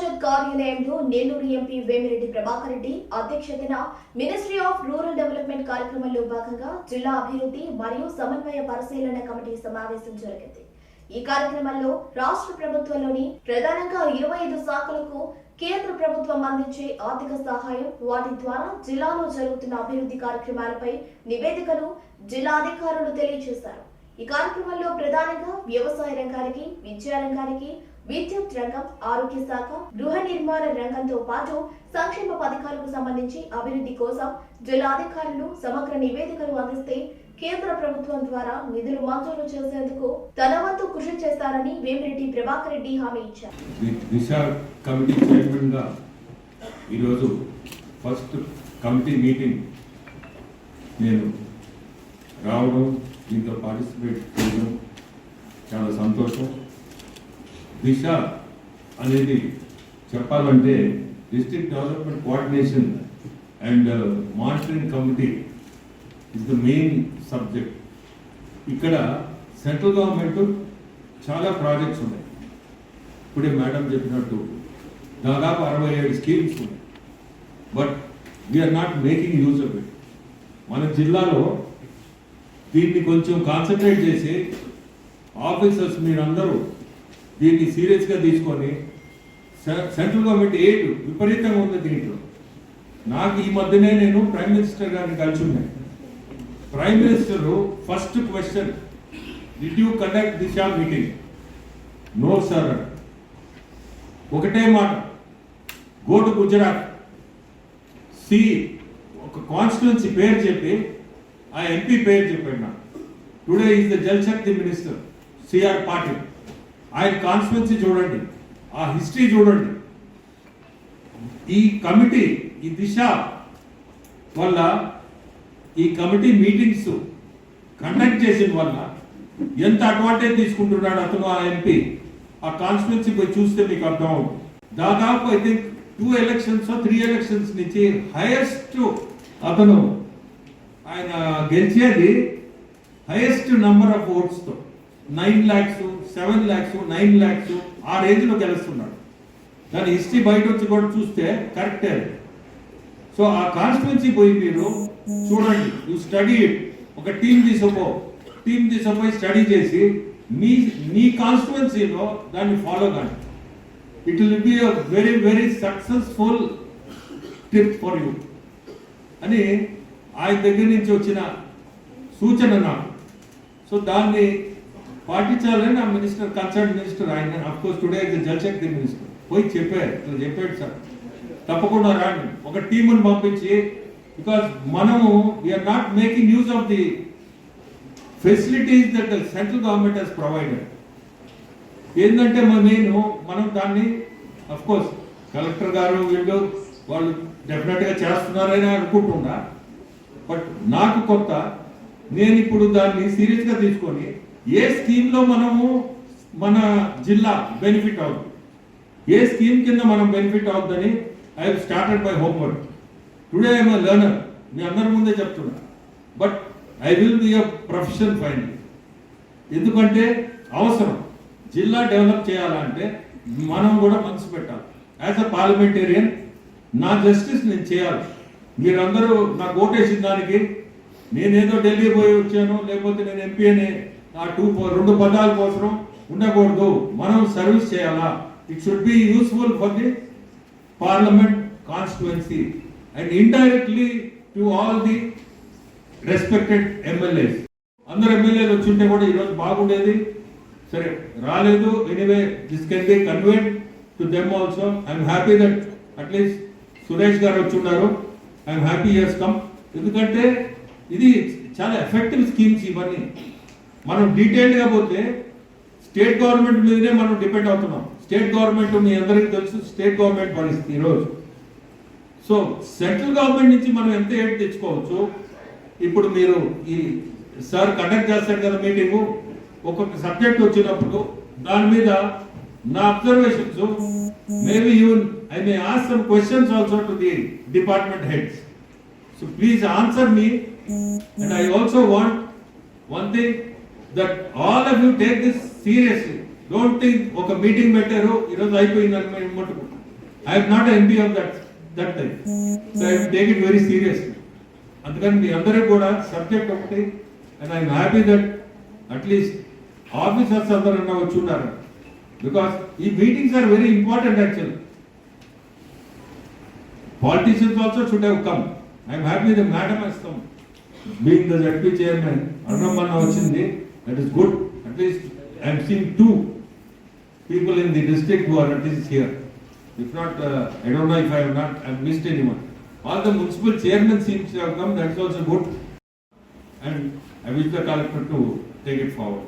పరిషత్ కార్యాలయంలో నెల్లూరు ఎంపీ వేమిరెడ్డి ప్రభాకర్ రెడ్డి అధ్యక్షతన ministry of rural development కార్యక్రమంలో భాగంగా జిల్లా అభివృద్ధి మరియు సమన్వయ పరిశీలన కమిటీ సమావేశం జరిగింది. ఈ కార్యక్రమంలో రాష్ట్ర ప్రభుత్వంలోని ప్రధానంగా ఇరవై ఐదు శాఖలకు కేంద్ర ప్రభుత్వం అందించే ఆర్థిక సహాయం వాటి ద్వారా జిల్లాలో జరుగుతున్న అభివృద్ధి కార్యక్రమాలపై నివేదికను జిల్లా అధికారులు తెలియజేశారు. ఈ కార్యక్రమంలో ప్రధానంగా వ్యవసాయ రంగానికి విద్యా రంగానికి విద్యుత్ రంగం ఆరోగ్య శాఖ గృహ నిర్మాణ రంగంతో పాటు సంక్షేమ పథకాలకు సంబంధించి అభివృద్ధి కోసం జిల్లాధికారులు సమగ్ర నివేదికలు అందిస్తే కేంద్ర ప్రభుత్వం ద్వారా నిధులు మంజూరు చేసేందుకు తన వంతు కృషి చేస్తారని వేమిరెడ్డి ప్రభాకర్ రెడ్డి హామీ ఇచ్చారు. దిశ కమిటీ చైర్మన్గా ఈరోజు ఫస్ట్ కమిటీ మీటింగ్ నేను రావడం దీంతో పార్టిసిపేట్ చేయడం చాలా సంతోషం. దిశ అనేది చెప్పాలంటే district development coordination and monitoring committee is the main subject ఇక్కడ సెంట్రల్ గవర్నమెంట్ చాలా ప్రాజెక్ట్స్ ఉన్నాయి. ఇప్పుడే మేడం చెప్పినట్టు దాదాపు అరవై ఏడు స్కీమ్స్ ఉన్నాయి. But we are not making use of it మన జిల్లాలో దీన్ని కొంచెం కాన్సన్ట్రేట్ చేసి ఆఫీసర్స్ మీరందరూ దీన్ని సీరియస్గా తీసుకొని సె- సెంట్రల్ గవర్నమెంట్ ఎయిడ్ విపరీతంగా ఉంది దీంట్లో. నాకు ఈ మధ్యనే నేను ప్రైమ్ మినిస్టర్ గారిని కలిసి ఉన్నాను prime minister first question did you conduct Disha meeting no sir ఒకటే మాట గో టు గుజరాత్ సి ఒక కాన్స్టిట్యున్సీ పేరు చెప్పి ఆ ఎంపీ పేరు చెప్పాడు నాకు. Today is the Jal Shakti minister CR Patil ఆయన కాన్స్టిట్యున్సీ చూడండి ఆ హిస్టరీ చూడండి. ఈ కమిటీ ఈ దిశ వల్ల ఈ కమిటీ మీటింగ్స్ కండక్ట్ చేసిన వల్ల ఎంత అడ్వాంటేజ్ తీసుకుంటున్నాడు అతను ఆ ఎంపీ ఆ కాన్స్టిట్యున్సీ పోయి చూస్తే మీకు అర్థం అవుతుంది దాదాపు I think two elections three elections నుంచి హైయెస్ట్ అతను ఆయన గెలిచేది highest number of ఓట్స్తో nine lakhs seven lakhs nine lakhs ఆ రేంజ్లో గెలుస్తున్నాడు. దాని హిస్టరీ బయట వచ్చి కూడా చూస్తే కరెక్టే సో ఆ కాన్స్టిట్యున్సీ పోయి మీరు చూడండి యూ స్టడీ ఒక టీం తీసుకుపో. టీం తీసుకుపోయి స్టడీ చేసి మీ మీ కాన్స్టిట్యున్సీలో దాన్ని ఫాలో కానీ it will be a very very successful tip for you అని ఆయన దగ్గర నుంచి వచ్చిన సూచన నాకు. సో దాన్ని పాటించాలని ఆ మినిస్టర్ కన్సర్న్ మినిస్టర్ ఆయన of course today is Jal Shakti minister పోయి చెప్పారు ఇట్లా చెప్పాడు సార్. తప్పకుండా రాండి. ఒక టీముని పంపించి బికాస్ మనము we are not making use of the facilities that central government has provided ఏంటంటే నేను మనం దాన్ని అఫ్ కోర్స్ కలెక్టర్ గారు వీళ్ళు వాళ్ళు డెఫినెట్గా చేస్తున్నారని అనుకుంటున్నా. బట్ నాకు కొత్త నేను ఇప్పుడు దాన్ని సీరియస్గా తీసుకొని ఏ స్కీమ్లో మనము మన జిల్లా బెనిఫిట్ అవుతుంది ఏ స్కీమ్ కింద మనం బెనిఫిట్ అవుతుందని I started my homework today I'm learner మీ అందరి ముందే చెప్తున్నా. But I will be a profession final ఎందుకంటే అవసరం. జిల్లా డెవలప్ చేయాలంటే మనం కూడా మనసు పెట్టాలి. యాజ్ అ పార్లమెంటేరియన్ నా జస్టిస్ నేను చేయాలి. మీరందరూ నాకు ఓటేసిన దానికి నేనేదో ఢిల్లీ పోయి వచ్చాను లేకపోతే నేను ఎంపీ అని ఆ టూ రెండు పదాల కోసం ఉండకూడదు. మనం సర్వీస్ చేయాలా? It should be useful for the parliament constituency and indirectly to all the respected MLAs అందరు ఎమ్మెల్యేలు వచ్చింటే కూడా ఈరోజు బాగుండేది. సరే రాలేదు. Anyway this can be conveyed to them also I'm happy that at least Suresh గారు వచ్చి ఉన్నారు. ఐఎమ్ హ్యాపీ ఇయర్స్ కమ్ ఎందుకంటే ఇది చాలా ఎఫెక్టివ్ స్కీమ్స్ ఇవన్నీ. మనం డీటెయిల్డ్గా పోతే స్టేట్ గవర్నమెంట్ మీదనే మనం డిపెండ్ అవుతున్నాం. స్టేట్ గవర్నమెంట్ మీ అందరికీ తెలుసు స్టేట్ గవర్నమెంట్ పరిస్థితి ఈరోజు సో సెంట్రల్ గవర్నమెంట్ నుంచి మనం ఎంత ఏడ్ తెచ్చుకోవచ్చు? ఇప్పుడు మీరు ఈ సార్ కండక్ట్ చేస్తారు కదా మీటింగ్ ఒక్కొక్క సబ్జెక్ట్ వచ్చినప్పుడు దాని మీద నా observations maybe you I may ask some questions also to the department heads so please answer me and I also want one thing that all of you take this seriously don't think ఒక meeting పెట్టారు ఈరోజు అయిపోయిందని మేము I had MP of that that time so I take it very seriously అందుకని మీ అందరూ కూడా subject ఒకటి and I'm happy that at least officers అందరూ అన్న వచ్చి ఉన్నారు. బికాస్ ఈ meetings are very important actual politicians also should have come I'm happy the madam ఇస్తాం బీయింగ్ ద జడ్పీ చైర్మన్ అన్న వచ్చింది. That is good. At least I am seeing two people in the district who are at least here. If not, uh, I don't know if I have not, I have missed anyone. All the municipal chairmen seems to have come, that is also good. And I wish the collector to take it forward.